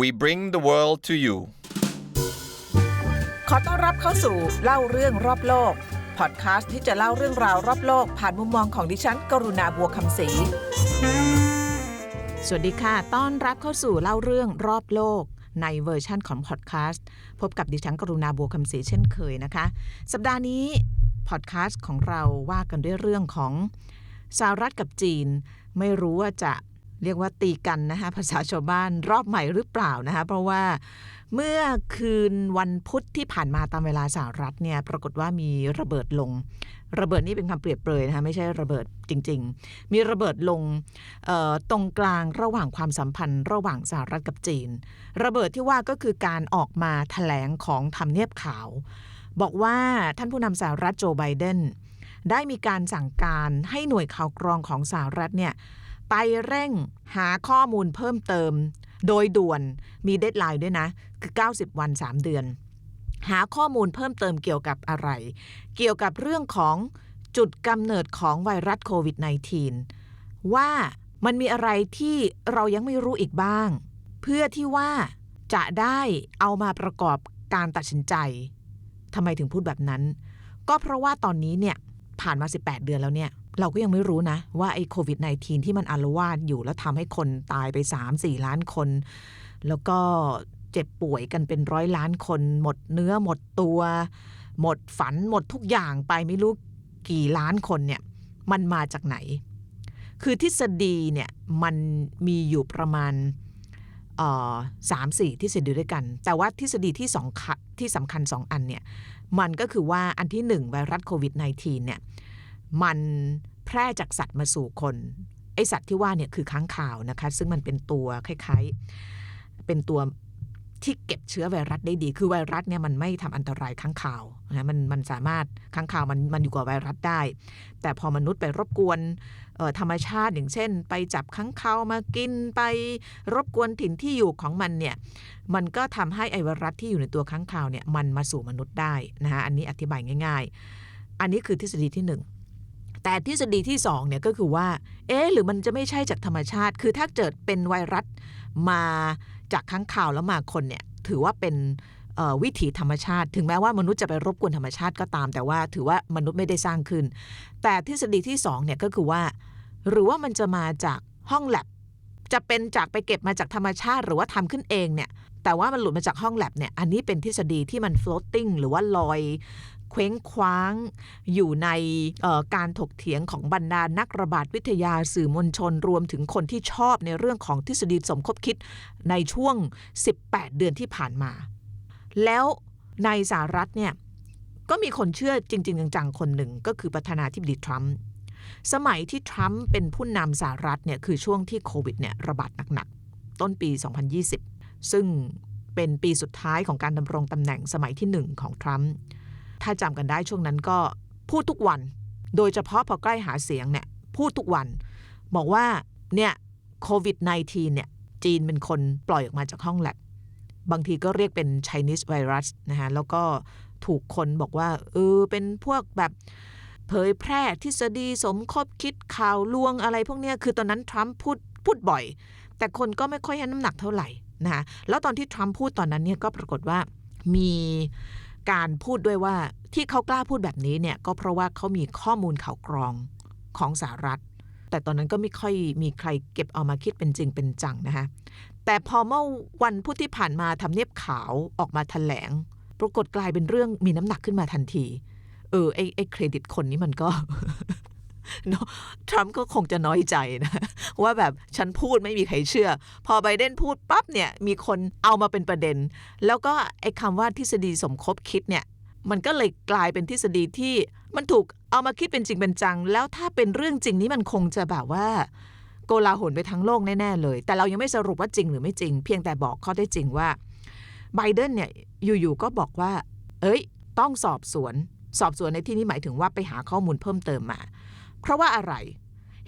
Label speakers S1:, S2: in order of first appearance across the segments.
S1: We bring the world to you
S2: ขอต้อนรับเข้าสู่เล่าเรื่องรอบโลก พอดคาสต์ที่จะเล่าเรื่องราวรอบโลก ผ่านมุมมองของดิฉัน กรุณาบัวคำศรี สวัสดีค่ะ ต้อนรับเข้าสู่เล่าเรื่องรอบโลกในเวอร์ชั่นของพอดแคสต์พบกับดิฉัน กรุณาบัวคำศรีเช่นเคยนะคะ สัปดาห์นี้พอดแคสต์ของเราว่ากันด้วยเรื่องของสหรัฐกับจีน ไม่รู้ว่าจะ เรียกว่าตีกันนะคะภาษาชาวบ้านรอบใหม่หรือเปล่านะคะเพราะว่าเมื่อคืนวันพุธที่ผ่านมาตามเวลาสหรัฐเนี่ยปรากฏว่ามีระเบิดลง ระเบิดนี่เป็นคำเปรียบเปรยนะคะไม่ใช่ระเบิดจริง ๆ มีระเบิดลงตรงกลางระหว่างความสัมพันธ์ ระหว่างสหรัฐกับจีน ระเบิดที่ว่าก็คือการออกมาแถลงของทำเนียบขาว บอกว่าท่านผู้นำสหรัฐโจไบเดนได้มีการสั่งการให้หน่วยข่าวกรองของสหรัฐเนี่ย ไปเร่งหาข้อมูลเพิ่มเติม โดยด่วนมีเดทไลน์ด้วยนะ คือ 90 วัน 3 เดือน หาข้อมูลเพิ่มเติมเกี่ยวกับอะไร เกี่ยวกับเรื่องของจุดกำเนิดของไวรัสโควิด -19 ว่ามันมีอะไรที่เรายังไม่รู้อีกบ้าง เพื่อที่ว่าจะได้เอามาประกอบการตัดสินใจทำไมถึงพูดแบบนั้น ก็เพราะว่าตอนนี้เนี่ยผ่านมา 18 เดือนแล้วเนี่ย เราก็ยังไม่รู้นะว่าไอ้โควิด -19 ที่มันอาลวาดอยู่แล้วทำให้คนตายไป 3-4 ล้านคน แล้วก็เจ็บป่วยกันเป็นร้อยล้านคน หมดเนื้อหมดตัว หมดฝันหมดทุกอย่างไปไม่รู้กี่ล้านคนเนี่ยมันมาจากไหน คือทฤษฎีเนี่ยมันมีอยู่ประมาณสามสี่ทฤษฎีด้วยกัน แต่ว่าทฤษฎีที่สองที่สำคัญสองอันเนี่ยมันก็คือว่าอันที่หนึ่งไวรัสโควิด -19 เนี่ย มันแพร่จากสัตว์มาสู่คนไอสัตว์ที่ว่าเนี่ยคือค้างคาวนะคะ ซึ่งมันเป็นตัวคล้ายๆ เป็นตัวที่เก็บเชื้อไวรัสได้ดี คือไวรัสเนี่ยมันไม่ทำอันตรายค้างคาวนะมันมันสามารถค้างคาวมันมันอยู่กับไวรัสได้ แต่พอมนุษย์ไปรบกวนธรรมชาติอย่างเช่น ไปจับค้างคาวมากินไปรบกวนถิ่นที่อยู่ของมันเนี่ยมันก็ทำให้ไอไวรัสที่อยู่ในตัวค้างคาวเนี่ยมันมาสู่มนุษย์ได้นะคะอันนี้อธิบายง่าย ๆ อันนี้คือทฤษฎีที่หนึ่ง แต่ทฤษฎีที่สองเนี่ยก็คือว่า เอ๊หรือมันจะไม่ใช่จากธรรมชาติ คือถ้าเกิดเป็นไวรัสมาจากค้างคาวแล้วมาคนเนี่ยถือว่าเป็นวิถีธรรมชาติ ถึงแม้ว่ามนุษย์จะไปรบกวนธรรมชาติก็ตาม แต่ว่าถือว่ามนุษย์ไม่ได้สร้างขึ้น แต่ทฤษฎีที่สองเนี่ยก็คือว่า หรือว่ามันจะมาจากห้องแลบจะเป็นจากไปเก็บมาจากธรรมชาติ หรือว่าทำขึ้นเองเนี่ยแต่ว่ามันหลุดมาจากห้องแลบเนี่ยอันนี้เป็นทฤษฎีที่มัน floating หรือว่าลอย เคว้งคว้าง อยู่ในการถกเถียงของบรรดานักระบาดวิทยาสื่อมวลชน รวมถึงคนที่ชอบในเรื่องของทฤษฎีสมคบคิดในช่วง 18 เดือนที่ผ่านมา แล้วในสหรัฐเนี่ยก็มีคนเชื่อจริง ๆ จังๆ คนหนึ่งก็คือประธานาธิบดีทรัมป์สมัยที่ทรัมป์เป็นผู้นำสหรัฐเนี่ยคือช่วงที่โควิดเนี่ยระบาดหนักๆ ต้นปี 2020 ซึ่งเป็นปีสุดท้ายของการดำรงตำแหน่งสมัยที่หนึ่งของทรัมป์ ถ้าจำกันได้ช่วงนั้นก็พูดทุกวัน โดยเฉพาะพอใกล้หาเสียงเนี่ยพูดทุกวัน บอกว่าเนี่ยโควิด -19 เนี่ยจีนเป็นคนปล่อยออกมาจากห้องแลบบางทีก็เรียกเป็น Chinese virus นะคะแล้วก็ถูกคนบอกว่าเออเป็นพวกแบบเผยแพร่ทฤษฎีสมคบคิดข่าวลวงอะไรพวกนี้คือตอนนั้นทรัมป์พูดพูดบ่อย แต่คนก็ไม่ค่อยให้น้ำหนักเท่าไหร่นะคะแล้วตอนที่ทรัมป์พูดตอนนั้นเนี่ยก็ปรากฏว่ามี การพูดด้วยว่าที่เขากล้าพูดแบบนี้เนี่ยก็เพราะว่าเขามีข้อมูลข่าวกรองของสหรัฐ แต่ตอนนั้นก็ไม่ค่อยมีใครเก็บเอามาคิดเป็นจริงเป็นจังนะคะแต่พอเมื่อวันพุธที่ผ่านมาทำเนียบขาวออกมาแถลง ปรากฏกลายเป็นเรื่องมีน้ำหนักขึ้นมาทันที เออไอไอเครดิตคนนี้มันก็เนาะทรัมป์ก็คงจะน้อยใจนะ ว่าแบบฉันพูดไม่มีใครเชื่อ พอไบเดนพูดปั๊บเนี่ยมีคนเอามาเป็นประเด็น แล้วก็ไอ้คำว่าทฤษฎีสมคบคิดเนี่ยมันก็เลยกลายเป็นทฤษฎีที่มันถูกเอามาคิดเป็นจริงเป็นจัง แล้วถ้าเป็นเรื่องจริงนี้มันคงจะแบบว่า โกลาหลไปทั้งโลกแน่ๆเลย แต่เรายังไม่สรุปว่าจริงหรือไม่จริง เพียงแต่บอกข้อได้จริงว่าไบเดนเนี่ยอยู่ๆก็บอกว่า เอ้ย ต้องสอบสวน สอบสวนในที่นี้หมายถึงว่าไปหาข้อมูลเพิ่มเติมมา เพราะว่าอะไร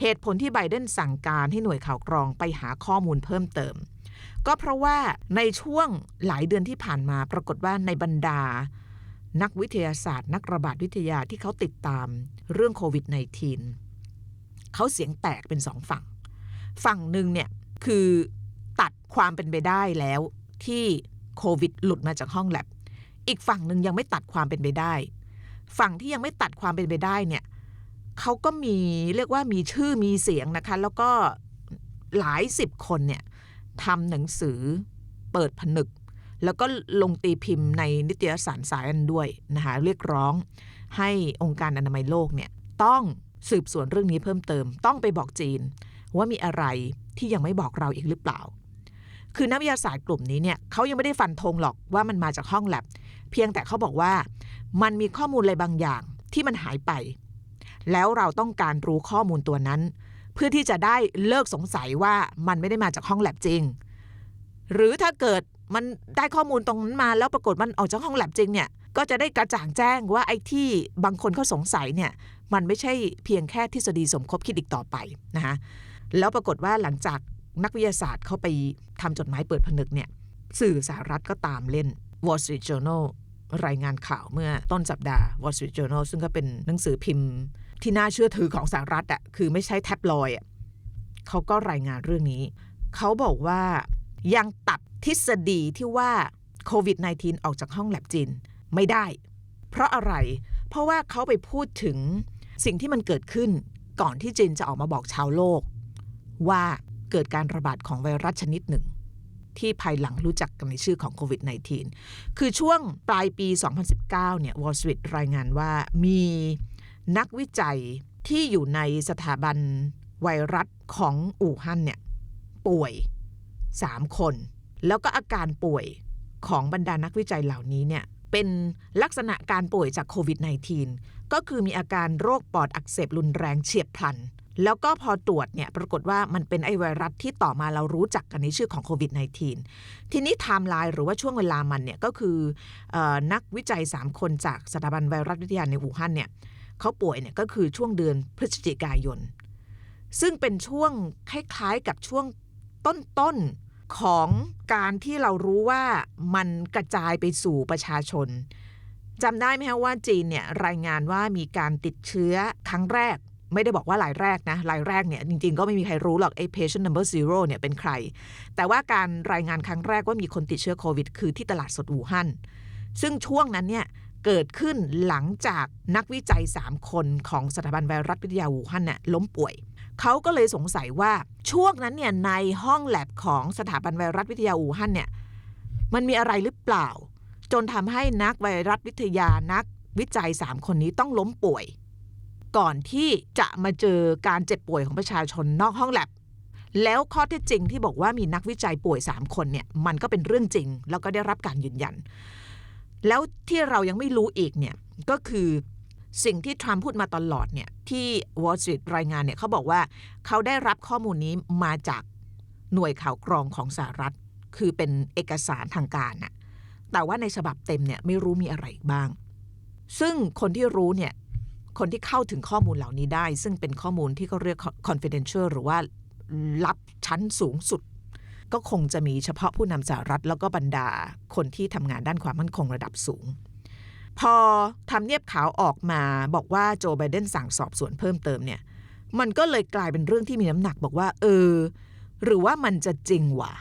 S2: เหตุผลที่ไบเดนสั่งการให้หน่วยข่าวกรองไปหาข้อมูลเพิ่มเติม ก็เพราะว่าในช่วงหลายเดือนที่ผ่านมาปรากฏว่าในบรรดา นักวิทยาศาสตร์ นักระบาดวิทยาที่เขาติดตามเรื่องโควิด -19 เขาเสียงแตกเป็นสองฝั่ง ฝั่งหนึ่งเนี่ยคือตัดความเป็นไปได้แล้วที่โควิดหลุดมาจากห้องแลบอีกฝั่งหนึ่งยังไม่ตัดความเป็นไปได้ ฝั่งที่ยังไม่ตัดความเป็นไปได้เนี่ย เขาก็มีเรียกว่ามีชื่อมีเสียงนะคะ แล้วก็หลายสิบคนเนี่ยทำหนังสือเปิดผนึก แล้วก็ลงตีพิมพ์ในนิตยสารสายอันด้วยนะคะเรียกร้องให้องค์การอนามัยโลกเนี่ยต้องสืบสวนเรื่องนี้เพิ่มเติม ต้องไปบอกจีน ว่ามีอะไรที่ยังไม่บอกเราอีกหรือเปล่า คือนักวิทยาศาสตร์กลุ่มนี้เนี่ยเขายังไม่ได้ฟันธงหรอกว่ามันมาจากห้องแลบเพียงแต่เขาบอกว่ามันมีข้อมูลอะไรบางอย่างที่มันหายไป แล้วเราต้องการรู้ข้อมูลตัวนั้น เพื่อที่จะได้เลิกสงสัยว่ามันไม่ได้มาจากห้องแลบจริง หรือถ้าเกิดมันได้ข้อมูลตรงนั้นมาแล้วปรากฏมันออกจากห้องแลบจริงเนี่ยก็จะได้กระจ่างแจ้งว่าไอ้ที่บางคนเขาสงสัยเนี่ยมันไม่ใช่เพียงแค่ทฤษฎีสมคบคิดอีกต่อไปนะคะแล้วปรากฏว่าหลังจากนักวิทยาศาสตร์เข้าไปทำจดหมายเปิดผนึกเนี่ยสื่อสหรัฐก็ตามเล่น Wall Street Journal รายงานข่าวเมื่อต้นสัปดาห์ Wall Street Journal ซึ่งก็เป็นหนังสือพิมพ์ ที่น่าเชื่อถือของสหรัฐอะคือไม่ใช่แท็บลอยอะเขาก็รายงานเรื่องนี้ เขาบอกว่ายังตัดทฤษฎีที่ว่าโควิด -19 ออกจากห้องแลบจีนไม่ได้ เพราะอะไร เพราะว่าเขาไปพูดถึงสิ่งที่มันเกิดขึ้นก่อนที่จีนจะออกมาบอกชาวโลก ว่าเกิดการระบาดของไวรัสชนิดหนึ่ง ที่ภายหลังรู้จักกันในชื่อของโควิด -19 คือช่วงปลายปี 2019 เนี่ย Wall Street รายงานว่ามี นักวิจัยที่อยู่ในสถาบันไวรัสของอู่ฮั่นเนี่ยป่วย 3 คน แล้วก็อาการป่วยของบรรดานักวิจัยเหล่านี้เนี่ยเป็นลักษณะการป่วยจากโควิด -19 ก็คือมีอาการโรคปอดอักเสบรุนแรงเฉียบพลัน แล้วก็พอตรวจเนี่ยปรากฏว่ามันเป็นไอไวรัสที่ต่อมาเรารู้จักกันในชื่อของโควิด -19 ทีนี้ไทม์ไลน์หรือว่าช่วงเวลามันเนี่ยก็คือออนักวิจัย 3 คนจากสถาบันไวรัสวิทยาในอู่ฮั่นเนี่ย เขาป่วยเนี่ยก็คือช่วงเดือนพฤศจิกายน ซึ่งเป็นช่วงคล้ายๆกับช่วงต้นๆของการที่เรารู้ว่ามันกระจายไปสู่ประชาชนจำได้ไหมคะว่าจีนเนี่ยรายงานว่ามีการติดเชื้อครั้งแรก ไม่ได้บอกว่ารายแรกนะรายแรกเนี่ยจริงๆ ก็ไม่มีใครรู้หรอกไอ้ patient number zero เนี่ยเป็นใคร แต่ว่าการรายงานครั้งแรกว่ามีคนติดเชื้อโควิด คือที่ตลาดสดอู่ฮั่นซึ่งช่วงนั้นเนี่ย เกิดขึ้นหลังจากนักวิจัย 3 คนของสถาบันไวรัสวิทยาอู่ฮั่นเนี่ยล้มป่วย เขาก็เลยสงสัยว่าช่วงนั้นเนี่ยในห้องแลบของสถาบันไวรัสวิทยาอู่ฮั่นเนี่ยมันมีอะไรหรือเปล่า จนทำให้นักไวรัสวิทยานักวิจัย 3 คนนี้ต้องล้มป่วย ก่อนที่จะมาเจอการเจ็บป่วยของประชาชนนอกห้องแลบแล้วข้อเท็จจริงที่บอกว่ามีนักวิจัยป่วย 3 คนเนี่ยมันก็เป็นเรื่องจริง แล้วก็ได้รับการยืนยัน แล้วที่เรายังไม่รู้อีกเนี่ยก็คือสิ่งที่ทรัมป์พูดมาตลอดเนี่ยที่ Wall Street รายงานเนี่ยเขาบอกว่าเขาได้รับข้อมูลนี้มาจากหน่วยข่าวกรองของสหรัฐ คือเป็นเอกสารทางการน่ะแต่ว่าในฉบับเต็มเนี่ยไม่รู้มีอะไรบ้าง ซึ่งคนที่รู้เนี่ยคนที่เข้าถึงข้อมูลเหล่านี้ได้ ซึ่งเป็นข้อมูลที่เขาเรียก confidential หรือว่าลับชั้นสูงสุด ก็คงจะมีเฉพาะผู้นำสหรัฐแล้วก็บรรดาคนที่ทำงานด้านความมั่นคงระดับสูง พอทำเนียบขาวออกมาบอกว่าโจไบเดนสั่งสอบสวนเพิ่มเติมเนี่ยมันก็เลยกลายเป็นเรื่องที่มีน้ำหนักบอกว่า เออ หรือว่ามันจะจริงวะ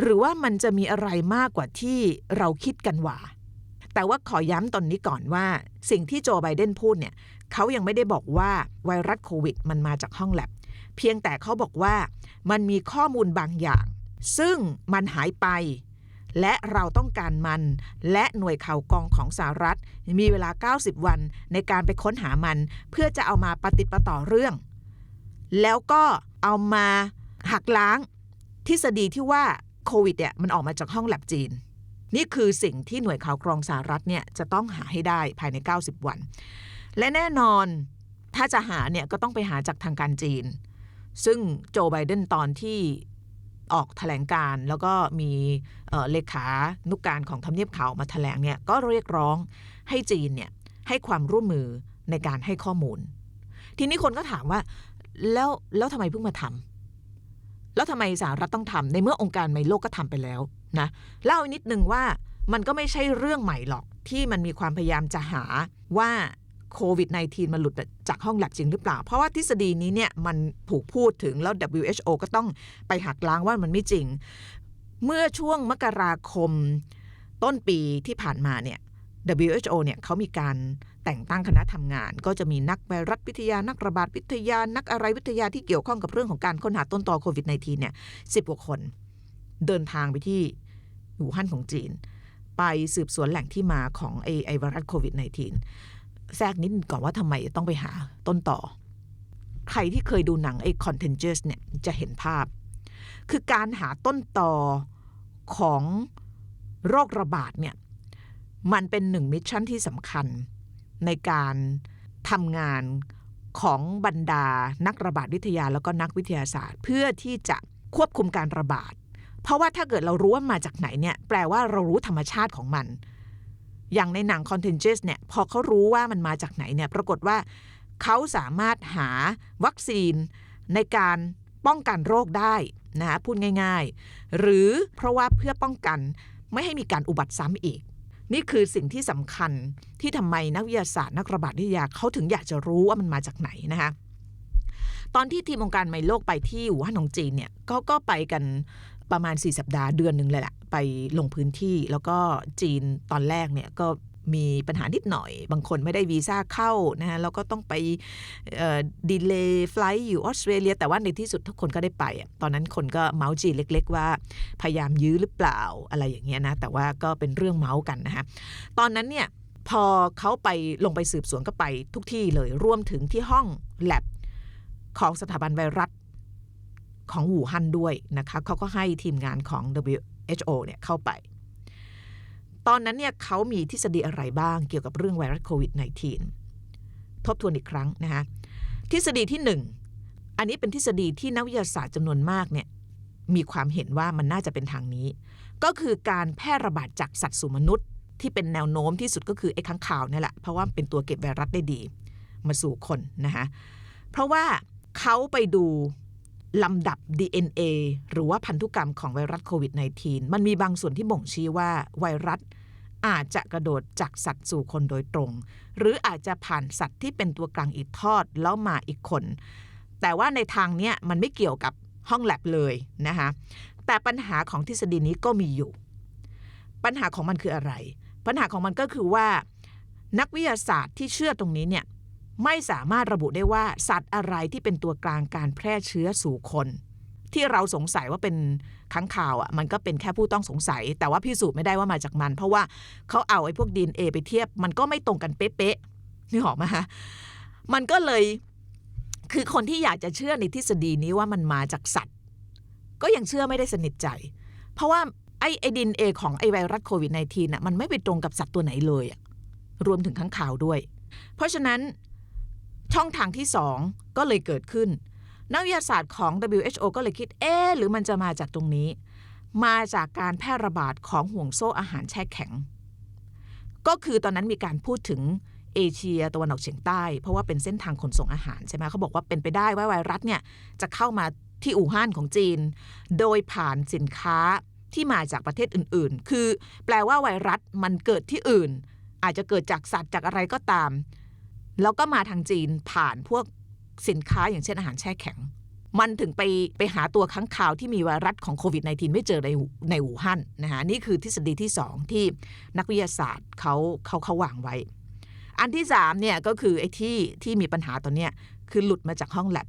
S2: หรือว่ามันจะมีอะไรมากกว่าที่เราคิดกันวะแต่ว่าขอย้ำตอนนี้ก่อนว่า สิ่งที่โจไบเดนพูดเนี่ยเขายังไม่ได้บอกว่าไวรัสโควิด มันมาจากห้องแลบเพียงแต่เขาบอกว่ามันมีข้อมูลบางอย่าง ซึ่งมันหายไป และเราต้องการมัน และหน่วยข่าวกรองของสหรัฐ มีเวลา 90 วันในการไปค้นหามัน เพื่อจะเอามาปฏิประต่อเรื่อง แล้วก็เอามาหักล้างทฤษฎีที่ว่าโควิดเนี่ยมันออกมาจากห้องแลบจีน นี่คือสิ่งที่หน่วยข่าวกรองสหรัฐเนี่ยจะต้องหาให้ได้ภายใน 90 วัน และแน่นอนถ้าจะหาเนี่ยก็ต้องไปหาจากทางการจีน ซึ่งโจไบเดนตอนที่ ออกแถลงการ แล้วก็มีเเลขานุกการของทำเนียบขาวมาแถลงเนี่ยก็เรียกร้องให้จีนเนี่ยให้ความร่วมมือในการให้ข้อมูล ทีนี้คนก็ถามว่าแล้วแล้วทำไมเพิ่งมาทำแล้วทำไมสหรัฐต้องทำในเมื่อองค์การไมโลกก็ทำไปแล้วนะเล่านิดนึงว่ามันก็ไม่ใช่เรื่องใหม่หรอกที่มันมีความพยายามจะหาว่า โควิด -19 มันหลุดจากห้องแลบจริงหรือเปล่า เพราะว่าทฤษฎีนี้เนี่ยมันถูกพูดถึงแล้ว WHO ก็ต้องไปหักล้างว่ามันไม่จริง เมื่อช่วงมกราคมต้นปีที่ผ่านมาเนี่ย WHO เนี่ยเขามีการแต่งตั้งคณะทำงาน ก็จะมีนักไวรัสวิทยานักระบาดวิทยานักอะไรวิทยาที่เกี่ยวข้องกับเรื่องของการค้นหาต้นตอโควิด -19 เนี่ยสิบกว่าคน เดินทางไปที่อู่ฮั่นของจีน ไปสืบสวนแหล่งที่มาของไอไอไวรัสโควิด -19 แทรกนิดก่อนว่าทำไมต้องไปหาต้นต่อ ใครที่เคยดูหนังไอ้ Contagious เนี่ยจะเห็นภาพ คือการหาต้นต่อของโรคระบาดเนี่ยมันเป็นหนึ่งมิชชั่นที่สำคัญ ในการทำงานของบรรดานักระบาดวิทยาแล้วก็นักวิทยาศาสตร์ เพื่อที่จะควบคุมการระบาด เพราะว่าถ้าเกิดเรารู้ว่ามาจากไหนเนี่ยแปลว่าเรารู้ธรรมชาติของมัน อย่างในหนัง Contagious เนี่ยพอเขารู้ว่ามันมาจากไหนเนี่ยปรากฏว่าเขาสามารถหาวัคซีนในการป้องกันโรคได้นะคะพูดง่ายๆ หรือเพราะว่าเพื่อป้องกันไม่ให้มีการอุบัติซ้ำอีก นี่คือสิ่งที่สำคัญที่ทำไมนักวิทยาศาสตร์นักระบาดวิทยาเขาถึงอยากจะรู้ว่ามันมาจากไหนนะคะตอนที่ทีมองค์การไมโลกไปที่อู่ฮั่นของจีนเนี่ยเขาก็ไปกันประมาณ 4 สัปดาห์เดือนหนึ่งเลยแหละ ไปลงพื้นที่ แล้วก็จีนตอนแรกเนี่ยก็มีปัญหานิดหน่อย บางคนไม่ได้วีซ่าเข้านะฮะแล้วก็ต้องไปดีเลย์ไฟล์อยู่ออสเตรเลีย แต่ว่าในที่สุดทุกคนก็ได้ไปอะตอนนั้นคนก็เมาส์จีเล็ก ๆ ว่าพยายามยื้อหรือเปล่าอะไรอย่างเงี้ยนะ แต่ว่าก็เป็นเรื่องเมาส์กันนะฮะ ตอนนั้นเนี่ยพอเขาไปลงไปสืบสวนก็ไปทุกที่เลยรวมถึงที่ห้องแลบของสถาบันไวรัสของหูฮั่นด้วยนะคะเขาก็ให้ทีมงานของ WHO เนี่ยเข้าไป ตอนนั้นเนี่ยเขามีทฤษฎีอะไรบ้างเกี่ยวกับเรื่องไวรัสโควิด -19 ทบทวนอีกครั้งนะคะทฤษฎีที่หนึ่งอันนี้เป็นทฤษฎีที่นักวิทยาศาสตร์จำนวนมากเนี่ยมีความเห็นว่ามันน่าจะเป็นทางนี้ ก็คือการแพร่ระบาดจากสัตว์สู่มนุษย์ ที่เป็นแนวโน้มที่สุดก็คือไอ้ค้างคาวนี่แหละเพราะว่าเป็นตัวเก็บไวรัสได้ดี มาสู่คนนะคะเพราะว่าเขาไปดู ลำดับ DNA หรือว่าพันธุกรรมของไวรัสโควิด -19 มันมีบางส่วนที่บ่งชี้ว่าไวรัสอาจจะกระโดดจากสัตว์สู่คนโดยตรง หรืออาจจะผ่านสัตว์ที่เป็นตัวกลางอีกทอดแล้วมาอีกคน แต่ว่าในทางเนี้ยมันไม่เกี่ยวกับห้องแลบเลยนะคะแต่ปัญหาของทฤษฎีนี้ก็มีอยู่ ปัญหาของมันคืออะไร ปัญหาของมันก็คือว่า นักวิทยาศาสตร์ที่เชื่อตรงนี้เนี่ย ไม่สามารถระบุได้ว่าสัตว์อะไรที่เป็นตัวกลางการแพร่เชื้อสู่คน ที่เราสงสัยว่าเป็นค้างคาวอะมันก็เป็นแค่ผู้ต้องสงสัย แต่ว่าพิสูจน์ไม่ได้ว่ามาจากมัน เพราะว่าเขาเอาไอ้พวก DNA ไปเทียบ มันก็ไม่ตรงกันเป๊ะๆนี่หอกไหมฮะมันก็เลยคือคนที่อยากจะเชื่อในทฤษฎีนี้ว่ามันมาจากสัตว์ ก็ยังเชื่อไม่ได้สนิทใจ เพราะว่าไอ้ไอ้ดินเอของไอ้ไวรัสโควิด -19 น่ะมันไม่ไปตรงกับสัตว์ตัวไหนเลยอะรวมถึงข้างข่าวด้วย เพราะฉะนั้น ช่องทางที่สองก็เลยเกิดขึ้น นักวิทยาศาสตร์ของ WHO ก็เลยคิดเอ๊หรือมันจะมาจากตรงนี้ มาจากการแพร่ระบาดของห่วงโซ่อาหารแช่แข็ง ก็คือตอนนั้นมีการพูดถึงเอเชียตะวันออกเฉียงใต้ เพราะว่าเป็นเส้นทางขนส่งอาหารใช่ไหมเขาบอกว่าเป็นไปได้ว่าไวรัสเนี่ยจะเข้ามาที่อู่ฮั่นของจีน โดยผ่านสินค้าที่มาจากประเทศอื่น ๆ คือแปลว่าไวรัสมันเกิดที่อื่น อาจจะเกิดจากสัตว์จากอะไรก็ตาม แล้วก็มาทางจีนผ่านพวกสินค้าอย่างเช่นอาหารแช่แข็ง มันถึงไปไปหาตัวค้างคาวที่มีไวรัสของโควิด -19 ไม่เจอในในอู่ฮั่นนะคะนี่คือทฤษฎีที่ 2 ที่นักวิทยาศาสตร์เขาเขาเขาวางไว้ อันที่3เนี่ยก็คือไอ้ที่ที่มีปัญหาตอนเนี้ยคือหลุดมาจากห้องแลบ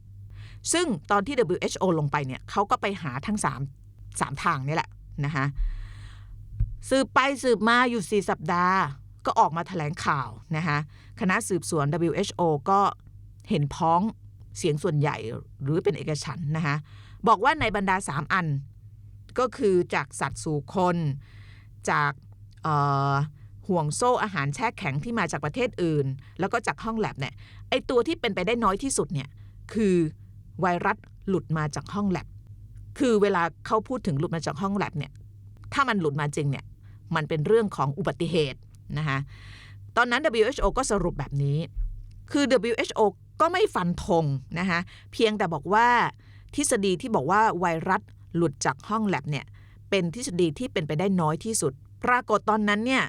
S2: ซึ่งตอนที่ WHO ลงไปเนี่ยเขาก็ไปหาทั้ง 3 3 ทางนี่แหละนะคะสืบไปสืบมาอยู่ 4 สัปดาห์ ก็ออกมาแถลงข่าวนะคะคณะสืบสวน WHO ก็เห็นพ้องเสียงส่วนใหญ่หรือเป็นเอกฉันท์นะคะบอกว่าในบรรดา 3 อัน ก็คือจากสัตว์สู่คน จากห่วงโซ่อาหารแช่แข็งที่มาจากประเทศอื่น แล้วก็จากห้องแลบเนี่ยไอตัวที่เป็นไปได้น้อยที่สุดเนี่ยคือไวรัสหลุดมาจากห้องแลบคือเวลาเขาพูดถึงหลุดมาจากห้องแลบเนี่ยถ้ามันหลุดมาจริงเนี่ยมันเป็นเรื่องของอุบัติเหตุ นะคะตอนนั้น WHO ก็สรุปแบบนี้ คือ WHO ก็ไม่ฟันธงนะคะเพียงแต่บอกว่าทฤษฎีที่บอกว่าไวรัสหลุดจากห้องแลบเนี่ยเป็นทฤษฎีที่เป็นไปได้น้อยที่สุด ปรากฏตอนนั้นเนี่ย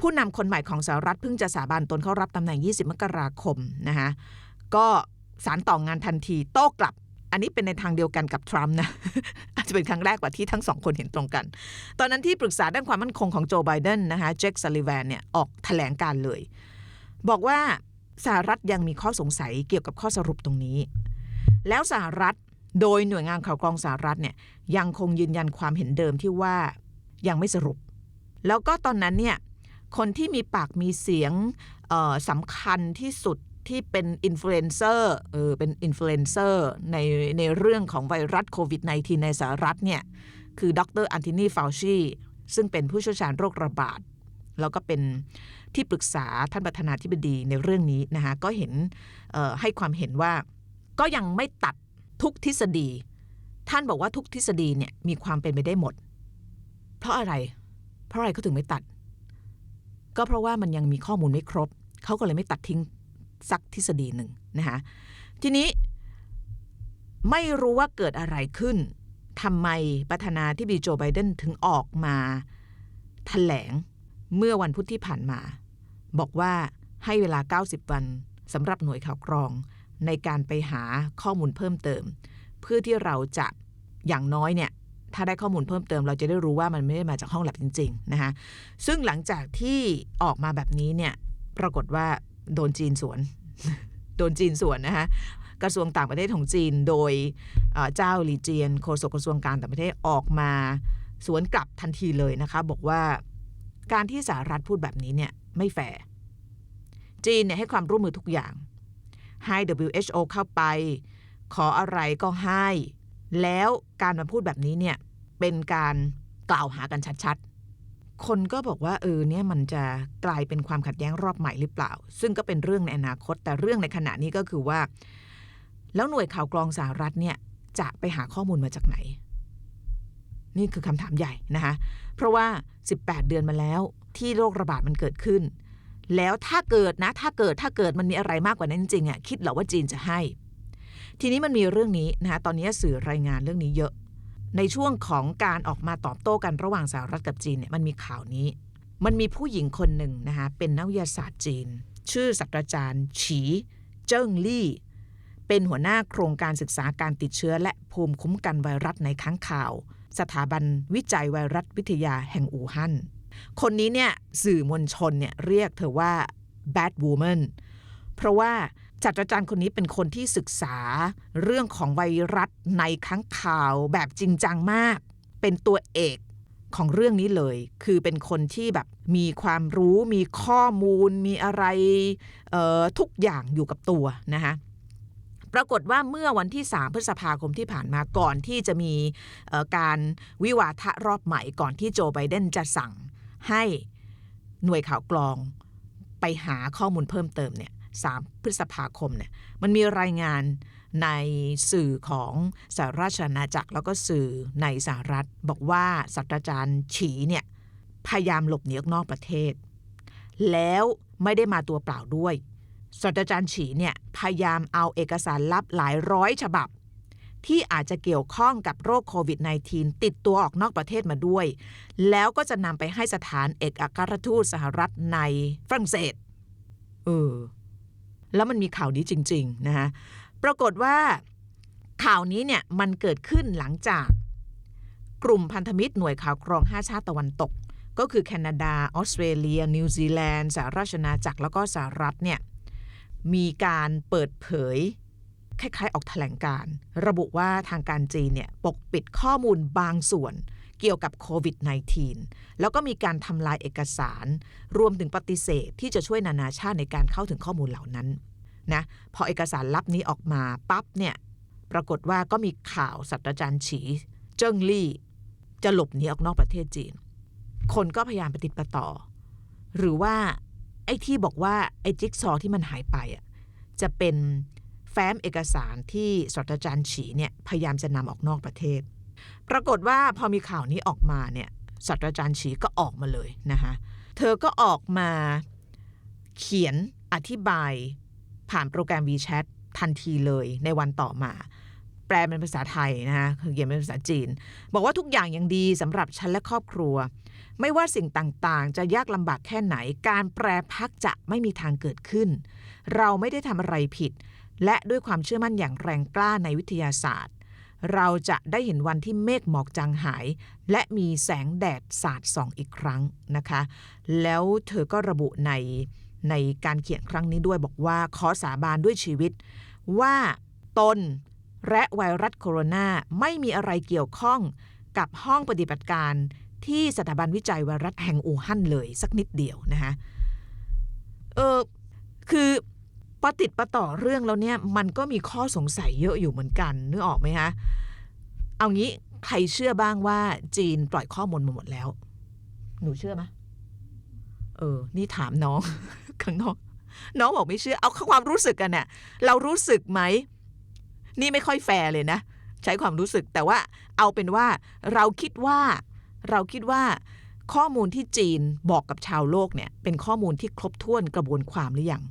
S2: ผู้นำคนใหม่ของสหรัฐเพิ่งจะสาบานตนเข้ารับตำแหน่ง 20 มกราคมนะคะก็สารต่องงานทันทีโต้กลับ อันนี้เป็นในทางเดียวกันกับทรัมป์นะอาจจะเป็นครั้งแรกกว่าที่ทั้งสองคนเห็นตรงกัน ตอนนั้นที่ปรึกษาด้านความมั่นคงของโจไบเดนนะคะเจคซัลลิแวนเนี่ยออกแถลงการเลย บอกว่าสหรัฐยังมีข้อสงสัยเกี่ยวกับข้อสรุปตรงนี้ แล้วสหรัฐโดยหน่วยงานข่าวกรองสหรัฐเนี่ยยังคงยืนยันความเห็นเดิมที่ว่ายังไม่สรุป แล้วก็ตอนนั้นเนี่ยคนที่มีปากมีเสียงสำคัญที่สุด ที่เป็นอินฟลูเอนเซอร์เออเป็นอินฟลูเอนเซอร์ในในเรื่องของไวรัสโควิด -19 ในสหรัฐเนี่ย คือดรอันโทนีฟาวชีซึ่งเป็นผู้เชี่ยวชาญโรคระบาด แล้วก็เป็นที่ปรึกษาท่านประธานาธิบดีในเรื่องนี้นะคะก็เห็นออให้ความเห็นว่าก็ยังไม่ตัดทุกทฤษฎี ท่านบอกว่าทุกทฤษฎีเนี่ยมีความเป็นไปได้หมด เพราะอะไร เพราะอะไรเขาถึงไม่ตัด ก็เพราะว่ามันยังมีข้อมูลไม่ครบ เขาก็เลยไม่ตัดทิ้ง สักทฤษฎีหนึ่งนะคะทีนี้ไม่รู้ว่าเกิดอะไรขึ้นทำไมประธานาธิบดีโจไบเดนถึงออกมาแถลงเมื่อวันพุธที่ผ่านมา บอกว่าให้เวลา 90 วันสำหรับหน่วยข่าวกรองในการไปหาข้อมูลเพิ่มเติม เพื่อที่เราจะอย่างน้อยเนี่ยถ้าได้ข้อมูลเพิ่มเติมเราจะได้รู้ว่ามันไม่ได้มาจากห้องแลบจริงๆนะคะซึ่งหลังจากที่ออกมาแบบนี้เนี่ยปรากฏว่า โดนจีนสวน โดนจีนสวนนะคะกระทรวงต่างประเทศของจีน โดยเจ้าหลีเจียนโฆษกกระทรวงการต่างประเทศออกมาสวนกลับทันทีเลยนะคะ บอกว่าการที่สหรัฐพูดแบบนี้เนี่ยไม่แฟร์จีนเนี่ยให้ความร่วมมือทุกอย่าง ให้ WHO เข้าไป ขออะไรก็ให้ แล้วการมาพูดแบบนี้เนี่ยเป็นการกล่าวหากันชัดๆ คนก็บอกว่าเออเนี่ยมันจะกลายเป็นความขัดแย้งรอบใหม่หรือเปล่า ซึ่งก็เป็นเรื่องในอนาคต แต่เรื่องในขณะนี้ก็คือว่า แล้วหน่วยข่าวกรองสหรัฐเนี่ยจะไปหาข้อมูลมาจากไหน นี่คือคำถามใหญ่นะคะเพราะว่า 18 เดือนมาแล้วที่โรคระบาดมันเกิดขึ้น แล้วถ้าเกิดนะ ถ้าเกิดถ้าเกิดมันมีอะไรมากกว่านั้นจริงๆอะคิดเหรอว่าจีนจะให้ ทีนี้มันมีเรื่องนี้นะคะตอนนี้สื่อรายงานเรื่องนี้เยอะ ในช่วงของการออกมาตอบโต้กันระหว่างสหรัฐกับจีนเนี่ยมันมีข่าวนี้ มันมีผู้หญิงคนหนึ่งนะคะเป็นนักวิทยาศาสตร์จีน ชื่อศาสตราจารย์ฉีเจิ้งลี่ เป็นหัวหน้าโครงการศึกษาการติดเชื้อ และภูมิคุ้มกันไวรัสในค้างข่าว สถาบันวิจัยไวรัสวิทยาแห่งอู่ฮั่นคนนี้เนี่ยสื่อมวลชนเนี่ยเรียกเธอว่า bad woman เพราะว่า ศาสตราจารย์คนนี้เป็นคนที่ศึกษาเรื่องของไวรัสในค้างข่าวแบบจริงจังมาก เป็นตัวเอกของเรื่องนี้เลย คือเป็นคนที่แบบมีความรู้มีข้อมูล มีอะไรออทุกอย่างอยู่กับตัวนะคะปรากฏว่าเมื่อวันที่ 3 พฤษภาคมที่ผ่านมาก่อนที่จะมีออการวิวาทะรอบใหม่ก่อนที่โจไบเดนจะสั่งให้หน่วยข่าวกรองไปหาข้อมูลเพิ่มเติมเนี่ย 3 พฤษภาคมเนี่ยมันมีรายงานในสื่อของสหราชอาณาจักรแล้วก็สื่อในสหรัฐ บอกว่าศาสตราจารย์ฉีเนี่ยพยายามหลบหนีออกนอกประเทศ แล้วไม่ได้มาตัวเปล่าด้วยศาสตราจารย์ฉีเนี่ยพยายามเอาเอกสารลับหลายร้อยฉบับ ที่อาจจะเกี่ยวข้องกับโรคโควิด -19 ติดตัวออกนอกประเทศมาด้วย แล้วก็จะนำไปให้สถานเอกอัครทูตสหรัฐในฝรั่งเศสเออ แล้วมันมีข่าวนี้จริงๆนะคะปรากฏว่าข่าวนี้เนี่ยมันเกิดขึ้นหลังจากกลุ่มพันธมิตรหน่วยข่าวกรอง 5 ชาติตะวันตก ก็คือแคนาดา ออสเตรเลีย นิวซีแลนด์สหราชอาจักรแล้วก็สหรัฐเนี่ยมีการเปิดเผยคล้ายๆ ออกแถลงการ ระบุว่าทางการจีนเนี่ยปกปิดข้อมูลบางส่วน เกี่ยวกับโควิด -19 แล้วก็มีการทำลายเอกสาร รวมถึงปฏิเสธที่จะช่วยนานาชาติในการเข้าถึงข้อมูลเหล่านั้นนะพอเอกสารลับนี้ออกมาปั๊บเนี่ยปรากฏว่าก็มีข่าวศาสตราจารย์ฉี เจิ้งลี่จะหลบหนีออกนอกประเทศจีน คนก็พยายามปติประต่อ หรือว่าไอ้ที่บอกว่าไอ้จิ๊กซอว์ที่มันหายไปอะจะเป็นแฟ้มเอกสารที่ศาสตราจารย์ฉีเนี่ยพยายามจะนำออกนอกประเทศ ปรากฏว่าพอมีข่าวนี้ออกมาเนี่ยศาสตราจารย์ฉีก็ออกมาเลยนะคะเธอก็ออกมาเขียนอธิบายผ่านโปรแกรม WeChat ทันทีเลยในวันต่อมา แปลเป็นภาษาไทยนะคะคือเขียนเป็นภาษาจีน บอกว่าทุกอย่างยังดีสำหรับฉันและครอบครัว ไม่ว่าสิ่งต่างๆ จะยากลำบากแค่ไหน การแปรพักจะไม่มีทางเกิดขึ้น เราไม่ได้ทำอะไรผิด และด้วยความเชื่อมั่นอย่างแรงกล้าในวิทยาศาสตร์ เราจะได้เห็นวันที่เมฆหมอกจางหาย และมีแสงแดดสาดส่องอีกครั้งนะคะ แล้วเธอก็ระบุในในการเขียนครั้งนี้ด้วยบอกว่าขอสาบานด้วยชีวิต ว่าตนและไวรัสโคโรนาไม่มีอะไรเกี่ยวข้องกับห้องปฏิบัติการที่สถาบันวิจัยไวรัสแห่งอู่ฮั่นเลยสักนิดเดียวนะคะเออคือ ประติดประต่อเรื่องแล้วเนี่ยมันก็มีข้อสงสัยเยอะอยู่เหมือนกันนึกออกไหมคะเอางี้ใครเชื่อบ้างว่าจีนปล่อยข้อมูลมาหมดแล้ว หนูเชื่อไหมเออ นี่ถามน้องข้างนอกน้องบอกไม่เชื่อ เอาความรู้สึกกันเนี่ยเรารู้สึกไหม นี่ไม่ค่อยแฟร์เลยนะ ใช้ความรู้สึกแต่ว่าเอาเป็นว่าเราคิดว่าเราคิดว่าข้อมูลที่จีนบอกกับชาวโลกเนี่ย เป็นข้อมูลที่ครบถ้วนกระบวนความหรือยัง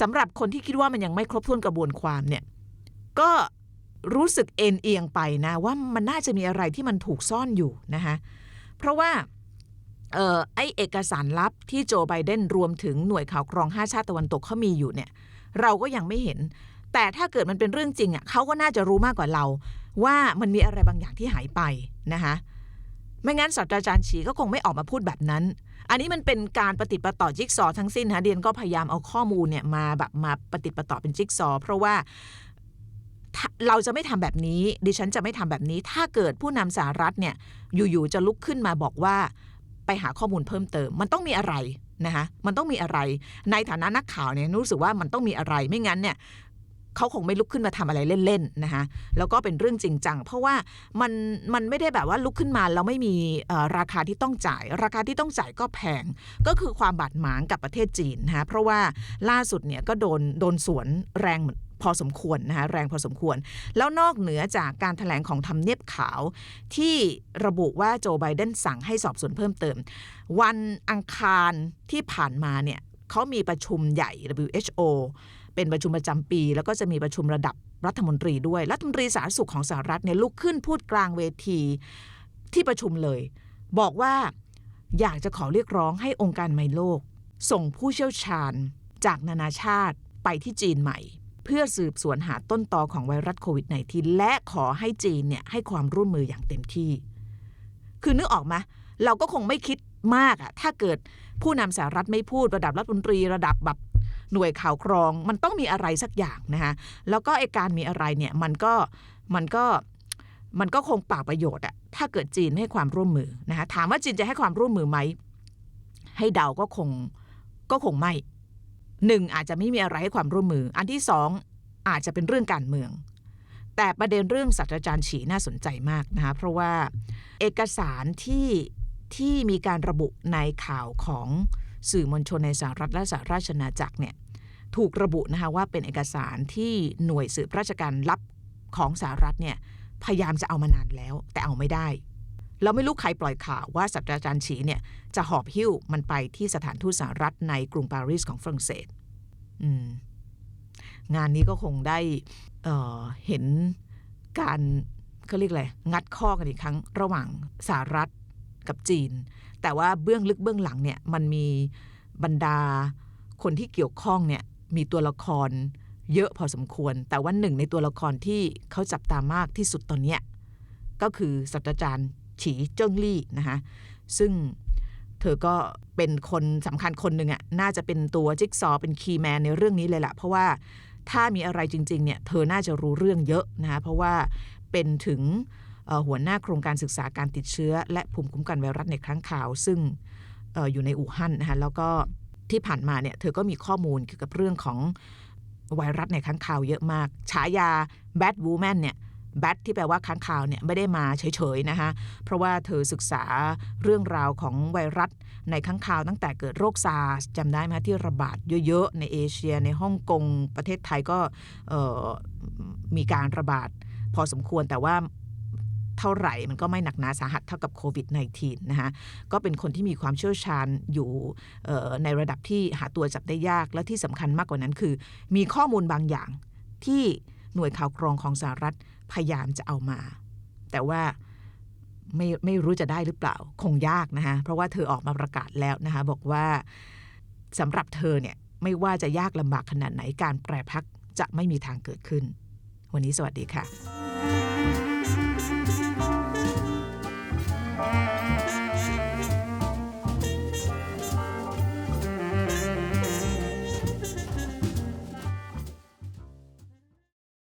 S2: สำหรับคนที่คิดว่ามันยังไม่ครบถ้วนกระบวนความเนี่ยก็รู้สึกเอ็นเอียงไปนะว่ามันน่าจะมีอะไรที่มันถูกซ่อนอยู่นะคะเพราะว่าออไอเอกสารลับที่โจไบเดนรวมถึงหน่วยข่าวกรอง 5 ชาติตะวันตกเขามีอยู่เนี่ยเราก็ยังไม่เห็น แต่ถ้าเกิดมันเป็นเรื่องจริงอะเขาก็น่าจะรู้มากกว่าเรา ว่ามันมีอะไรบางอย่างที่หายไปนะคะไม่งั้นศาสตราจารย์ฉีก็คงไม่ออกมาพูดแบบนั้น อันนี้มันเป็นการปฏิดประต่อจิ๊กซอทั้งสิ้นนะเดียนก็พยายามเอาข้อมูลเนี่ยมาแบบมาปฏิดประต่อเป็นจิ๊กซอ เพราะว่าถ้าเราจะไม่ทำแบบนี้ ดิฉันจะไม่ทำแบบนี้ ถ้าเกิดผู้นำสหรัฐเนี่ยอยู่ๆจะลุกขึ้นมาบอกว่าไปหาข้อมูลเพิ่มเติม มันต้องมีอะไรนะคะมันต้องมีอะไร ในฐานะนักข่าวเนี่ยรู้สึกว่ามันต้องมีอะไรไม่งั้นเนี่ย เขาคงไม่ลุกขึ้นมาทำอะไรเล่นๆนะคะแล้วก็เป็นเรื่องจริงจังเพราะว่ามันมันไม่ได้แบบว่าลุกขึ้นมาแล้วไม่มีราคาที่ต้องจ่าย ราคาที่ต้องจ่ายก็แพง ก็คือความบาดหมางกับประเทศจีนนะคะเพราะว่าล่าสุดเนี่ยก็โดนโดนสวนแรงพอสมควรนะคะแรงพอสมควร แล้วนอกเหนือจากการถแถลงของทำเนียบขาว ที่ระบุว่าโจไบเดนสั่งให้สอบสวนเพิ่มเติม วันอังคารที่ผ่านมาเนี่ยเขามีประชุมใหญ่ WHO เป็นประชุมประจำปี แล้วก็จะมีประชุมระดับรัฐมนตรีด้วย รัฐมนตรีสาธารณสุขของสหรัฐเนี่ยลุกขึ้นพูดกลางเวทีที่ประชุมเลย บอกว่าอยากจะขอเรียกร้องให้องค์การไมโลก ส่งผู้เชี่ยวชาญ จากนานาชาติไปที่จีนใหม่ เพื่อสืบสวนหาต้นตอของไวรัสโควิด -19 และขอให้จีนเนี่ยให้ความร่วมมืออย่างเต็มที่ คือนึกออกไหมเราก็คงไม่คิดมากอะถ้าเกิดผู้นำสหรัฐไม่พูดระดับรัฐมนตรีระดับแบบ หน่วยข่าวกรองมันต้องมีอะไรสักอย่างนะคะแล้วก็ไอการมีอะไรเนี่ยมันก็มันก็มันก็คงปล่าประโยชน์อะถ้าเกิดจีนให้ความร่วมมือนะคะถามว่าจีนจะให้ความร่วมมือไหมให้เดาก็คงก็คงไม่หนึ่งอาจจะไม่มีอะไรให้ความร่วมมือ อันที่สองอาจจะเป็นเรื่องการเมือง แต่ประเด็นเรื่องศาสตราจารย์ฉีน่าสนใจมากนะคะเพราะว่าเอกสารที่ที่มีการระบุในข่าวของสื่อมวลชนในสหรัฐและสหราชอาณาจักรเนี่ย ถูกระบุนะคะว่าเป็นเอกสารที่หน่วยสืบราชการลับของสหรัฐเนี่ยพยายามจะเอามานานแล้ว แต่เอาไม่ได้ เราไม่รู้ใครปล่อยข่าวว่าศาสตราจารย์ฉีเนี่ยจะหอบหิ้วมันไปที่สถานทูตสหรัฐในกรุงปารีสของฝรั่งเศสงานนี้ก็คงได้เเห็นการเขาเรียกอะไรงัดข้อกันอีกครั้งระหว่างสหรัฐกับจีน แต่ว่าเบื้องลึกเบื้องหลังเนี่ยมันมีบรรดาคนที่เกี่ยวข้องเนี่ย มีตัวละครเยอะพอสมควร แต่ว่าหนึ่งในตัวละครที่เขาจับตามากที่สุดตอนนี้ก็คือศาสตราจารย์ฉีเจิ้งลี่นะคะซึ่งเธอก็เป็นคนสำคัญคนหนึ่งอะน่าจะเป็นตัวจิ๊กซอว์เป็นคีย์แมนในเรื่องนี้เลยแหละเพราะว่าถ้ามีอะไรจริงๆเนี่ยเธอน่าจะรู้เรื่องเยอะนะคะเพราะว่าเป็นถึงหัวหน้าโครงการศึกษาการติดเชื้อ และภูมิคุ้มกันไวรัสในครั้งข่าว ซึ่งอออยู่ในอู่ฮั่นนะคะแล้วก็ ที่ผ่านมาเนี่ยเธอก็มีข้อมูลเกี่ยวกับเรื่องของไวรัสในค้างคาวเยอะมาก ฉายา Bad Woman เนี่ย Bad ที่แปลว่าค้างคาวเนี่ยไม่ได้มาเฉยๆนะคะเพราะว่าเธอศึกษาเรื่องราวของไวรัสในค้างคาวตั้งแต่เกิดโรคซาร์สจำได้ไหมที่ระบาดเยอะๆ ในเอเชียในฮ่องกงประเทศไทยก็มีการระบาดพอสมควรแต่ว่า เท่าไหร่ มันก็ไม่หนักหนาสาหัสเท่ากับโควิด -19 นะคะก็เป็นคนที่มีความเชี่ยวชาญอยู่ในระดับที่หาตัวจับได้ยากและที่สำคัญมากกว่านั้นคือ มีข้อมูลบางอย่างที่หน่วยข่าวกรองของสหรัฐพยายามจะเอามา แต่ว่าไม่ไม่รู้จะได้หรือเปล่าคงยากนะคะเพราะว่าเธอออกมาประกาศแล้วนะคะบอกว่าสำหรับเธอเนี่ยไม่ว่าจะยากลำบากขนาดไหนการแปรพักจะไม่มีทางเกิดขึ้น วันนี้สวัสดีค่ะ